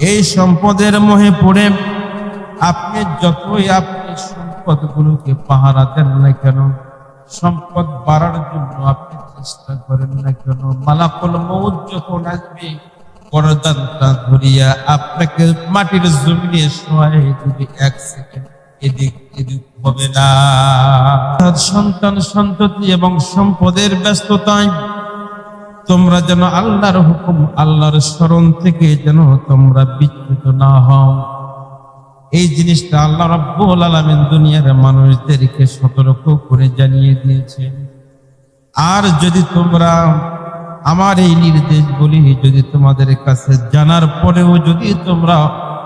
এই সম্পদের মোহে পড়ে, আপনি যতই আপনি সম্পদ গুলোকে পাহারা দেন না কেন, সম্পদ বাড়ার জন্য আপনি চেষ্টা করেন না কেন? মালাকুল মৌত যখন আসবে ধরিয়া আপনাকে মাটির জমিনে এক সেকেন্ড। এদিক এদিক হবে না। সন্তান সন্ততি এবং সম্পদের ব্যস্ততায় তোমরা যেন আল্লাহর হুকুম, আল্লাহর স্মরণ থেকে যেন তোমরা বিচ্যুত না হও। এই জিনিসটা আল্লাহ রাব্বুল আলামিন দুনিয়ার মানুষদেরকে সতর্ক করে জানিয়ে দিয়েছেন। আর যদি তোমরা আমার এই নির্দেশগুলি যদি তোমাদের কাছে জানার পরেও যদি তোমরা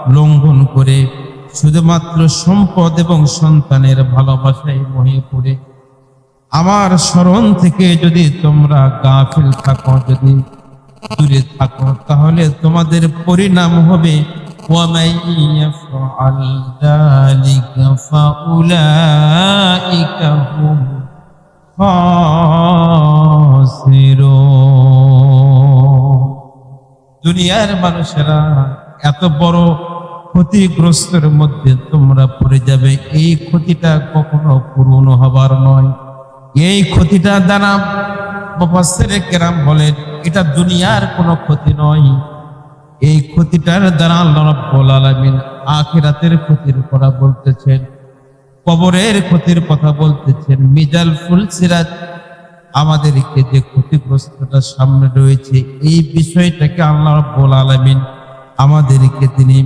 লঙ্ঘন করে শুধুমাত্র সম্পদ এবং সন্তানের ভালোবাসায় মহে পড়ে, আমার স্মরণ থেকে যদি তোমরা গাফিল থাকো, যদি দূরে থাকো, তাহলে তোমাদের পরিণাম হবে ওয়ামাইয়া দুনিয়ার মানুষেরা এত বড় ক্ষতিগ্রস্তের মধ্যে তোমরা পড়ে যাবে। এই ক্ষতিটা কখনো পূরণ হবার নয়। এই ক্ষতিটা দ্বারা কেরাম বলেন, এটা দুনিয়ার কোনো ক্ষতি নয়। এই ক্ষতিটার দ্বারা আল্লাহ রাব্বুল আলামিন আখিরাতের ক্ষতির কথা বলতেছেন। কবরের ক্ষতির কথা বলতেছেন। মিজাল ফুল সিরাত আমাদেরকে যে ক্ষতিগ্রস্তটা সামনে রয়েছে, এই বিষয়টাকে আল্লাহ রাব্বুল আলামিন আমাদেরকে তিনি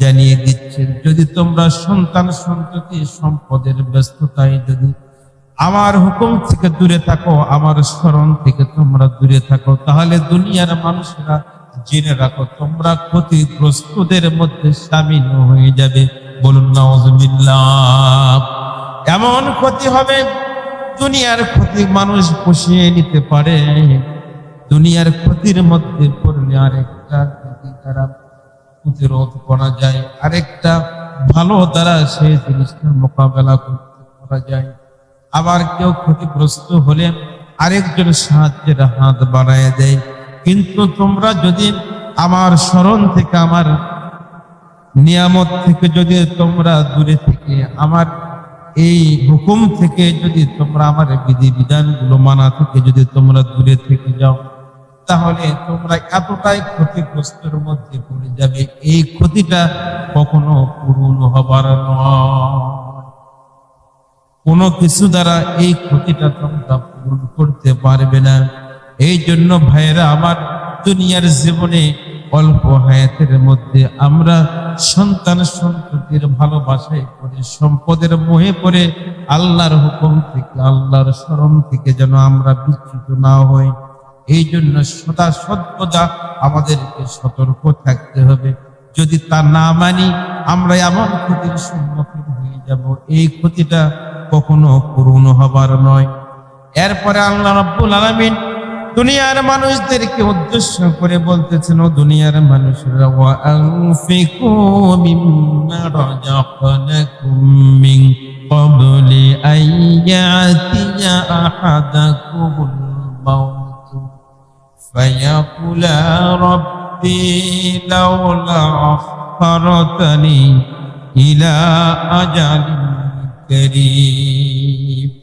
জানিয়ে দিচ্ছেন। যদি তোমরা সন্তান সন্ততি সম্পদের ব্যস্ততায় যদি আমার হুকুম থেকে দূরে থাকো, আমার স্মরণ থেকে তোমরা দূরে থাকো, তাহলে দুনিয়ার মানুষরা জেনে রাখো, তোমরা ক্ষতিগ্রস্তদের মধ্যে সামিল হয়ে যাবে। বলুন এমন ক্ষতি হবে, দুনিয়ার ক্ষতি মানুষ পুষিয়ে নিতে পারে। দুনিয়ার ক্ষতির মধ্যে পড়লে আরেকটা ক্ষতি দ্বারা প্রতিরোধ করা যায়। আরেকটা ভালো দ্বারা সেই জিনিসটার মোকাবেলা করতে করা যায়। আবার কেউ ক্ষতিগ্রস্ত হলে আরেকজন সাহায্যের হাত বাড়ায় দেয়। কিন্তু তোমরা যদি আমার স্মরণ থেকে আমার নিয়ামত থেকে যদি তোমরা দূরে থেকে আমার এই হুকুম থেকে যদি তোমরা আমার বিধি বিধানগুলো মানা থেকে যদি তোমরা দূরে থেকে যাও, তাহলে তোমরা এতটাই ক্ষতিগ্রস্তের মধ্যে পড়ে যাবে। এই ক্ষতিটা কখনো পূরণ হবার কোনো কিছু দ্বারা এই ক্ষতিটা তোমরা পূরণ করতে পারবে না। এই জন্য ভাইয়েরা, আমার দুনিয়ার জীবনে অল্প হায়াতের মধ্যে আমরা সন্তান সন্ততির ভালোবাসায় পড়ে, সম্পদের মোহে পড়ে, আল্লাহর হুকুম থেকে, আল্লাহর স্মরণ থেকে যেন আমরা বিচ্যুত না হই। এই জন্য সদা সর্বদা আমাদেরকে সতর্ক থাকতে হবে। যদি তা না মানি, আমরা এমন ক্ষতির সম্মুখীন হয়ে যাব। এই ক্ষতিটা কখনো পূরণ হবার নয়। এরপরে আল্লাহ রাব্বুল আলামিন দুনিয়ার মানুষদেরকে উদ্দেশ্য করে বলতেছেন, ও দুনিয়ার মানুষরা ওয়া আনফিকু মিম্মা রাযাকনাকুম মিন ক্বাবলি আইয়াতিয়া আহাদাকুমুল মাউত ফায়াকুলা রব্বি লাউলা আখখারতানি ইলা আজালিন করিম.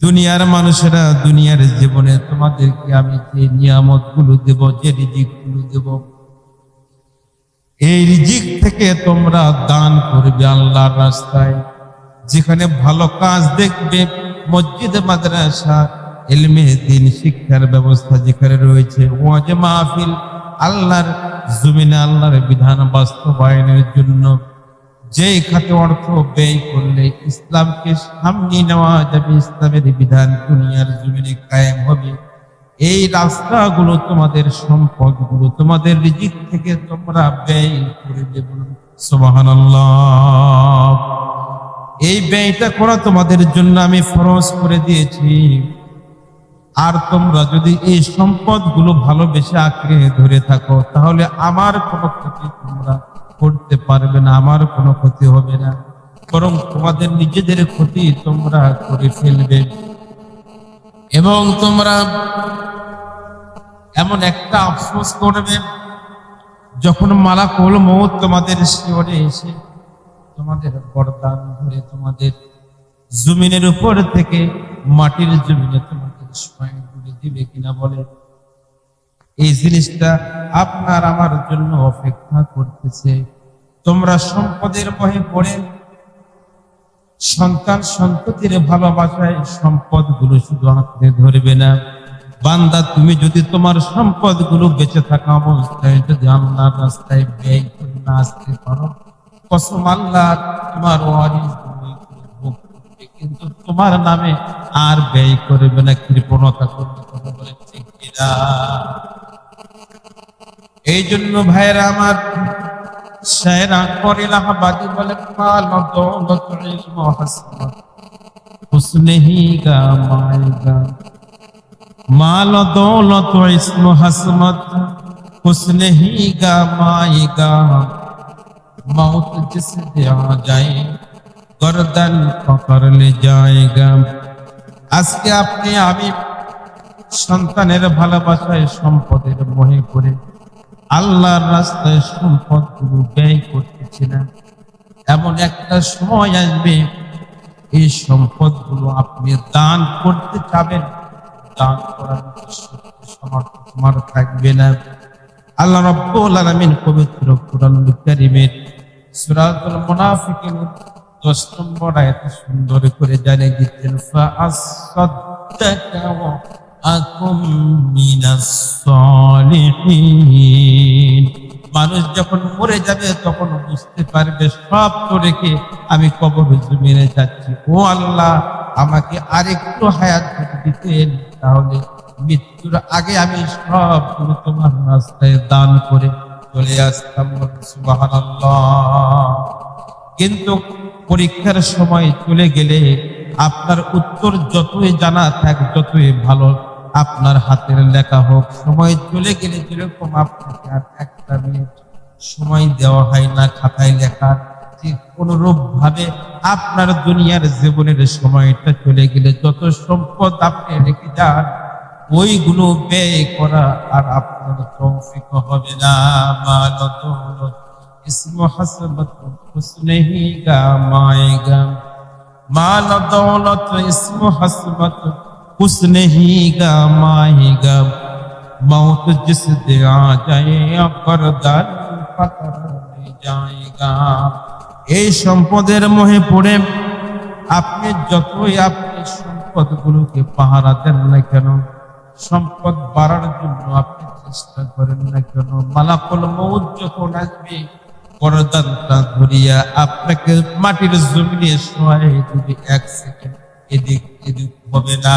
দুনিয়ার মানুষেরা দুনিয়ার জীবনে তোমাদেরকে আমি যে নিয়ামতগুলো দেব, যে রিজিকগুলো দেব, এই রিজিক থেকে তোমরা দান করবে আল্লাহর রাস্তায়। যেখানে ভালো কাজ দেখবে, মসজিদ, মাদ্রাসা, এলমে দিন, শিক্ষার ব্যবস্থা যেখানে রয়েছে, ওয়াজ মাহফিল, আল্লাহর জমিনে আল্লাহর বিধান বাস্তবায়নের জন্য যেই খাতে অর্থ ব্যয় করলে ইসলামকে সামনে নেওয়া যাবে, ইসলামের বিধান দুনিয়ার জমিনে কায়েম হবে। এই রাস্তাগুলো তোমাদের সম্পদগুলো, তোমাদের রিজিক থেকে তোমরা ব্যয় করে দেব সুবহানাল্লাহ। এই ব্যয়টা করা তোমাদের জন্য আমি ফরজ করে দিয়েছি। আর তোমরা যদি এই সম্পদগুলো ভালোবেসে আঁকড়ে ধরে থাকো, তাহলে আমার কোনো ক্ষতি তোমরা করতে পারবে না, আমার কোনো ক্ষতি হবে না। বরং তোমাদের নিজেদের ক্ষতি তোমরা করে ফেলবে। এবং তোমরা এমন একটা আফসোস করবে, যখন মালাকুল মৌত তোমাদের শিওরে এসে তোমাদের বরদান ধরে তোমাদের জমিনের উপর থেকে মাটির জমিনে তোমাদের সময় দিবে কিনা বলে এই জিনিসটা আপনার আমার জন্য অপেক্ষা করতেছে তোমরা সম্পদের বহে পড়ে সন্তান সন্ততির ভালোবাসায় সম্পদগুলো শুধু আঁকড়ে ধরবে না বান্দা, তুমি যদি তোমার সম্পদগুলো বেঁচে থাকা অবস্থায় যদি আল্লাহর রাস্তায় ব্যয় করে না আসতে পারো, কসম আল্লাহ, তোমার। কিন্তু তোমার নামে আর ব্যয় করবে না, কৃপণতা করবে কথা বলে ঠিক? এই জন্য ভাইরা আমার সাহেরা করিলাহাবাদি বলে কাল মাল যায় আজকে আপনি আমি সন্তানের ভালোবাসায় সম্পদের মোহে করে আল্লাহর রাস্তায় সম্পদগুলো ব্যয় করতেছি না এমন একটা সময় আসবে, এই সম্পদগুলো আপনি দান করতে চাবেন। দান করার সামর্থ্য তোমার থাকবে না। আল্লাহ রাব্বুল আলামিন পবিত্র কোরআনুল কারীমের সূরাতুল মুনাফিকিন 10 নম্বর সুন্দর করে জানিয়ে দিচ্ছেন, ফা ওয়া আকুম মিনাস সালিহিন। মানুষ যখন মরে যাবে, তখন বুঝতে পারবে, সব তো রেখে আমি কবর জমিনে যাচ্ছি। ও আল্লাহ, আমাকে আরেকটু হায়াত দিতেন, তাহলে মৃত্যুর আগে আমি সব তোমার রাস্তায় দান করে চলে আসতাম কিন্তু পরীক্ষার সময় চলে গেলে আপনার উত্তর যতই জানা থাক, যতই ভালো আপনার হাতের লেখা হোক, সময় চলে গেলে যেরকম আপনাকে আর একটা মিনিট সময় দেওয়া হয় না, খাতায় লেখার অনুরূপ ভাবে আপনার দুনিয়ার জীবনের সময়টা চলে গেলে যত সম্পদ আপনি রেখে যান, ওইগুলো ব্যয় করা আর আপনার তৌফিক হবে না। গা মায়েগা মাল দৌলত ইসমু হাসবত হুসনেহি গা মায়েগা मौत जिस दे आ जाए করদান পাকড়ে যায়গা এই সম্পদের মোহে পড়ে আপনি যতই আপনি সম্পদগুলোকে পাহারা দেন না কেন সম্পদ বাড়ার জন্য আপনি চেষ্টা করেন না কেন মালাকুল মৌত যখন আসবে করদানটা ধরিয়া আপনাকে মাটির জমিনে শোয়াই দিবে এক সেকেন্ড এদিক এদিক হবে না।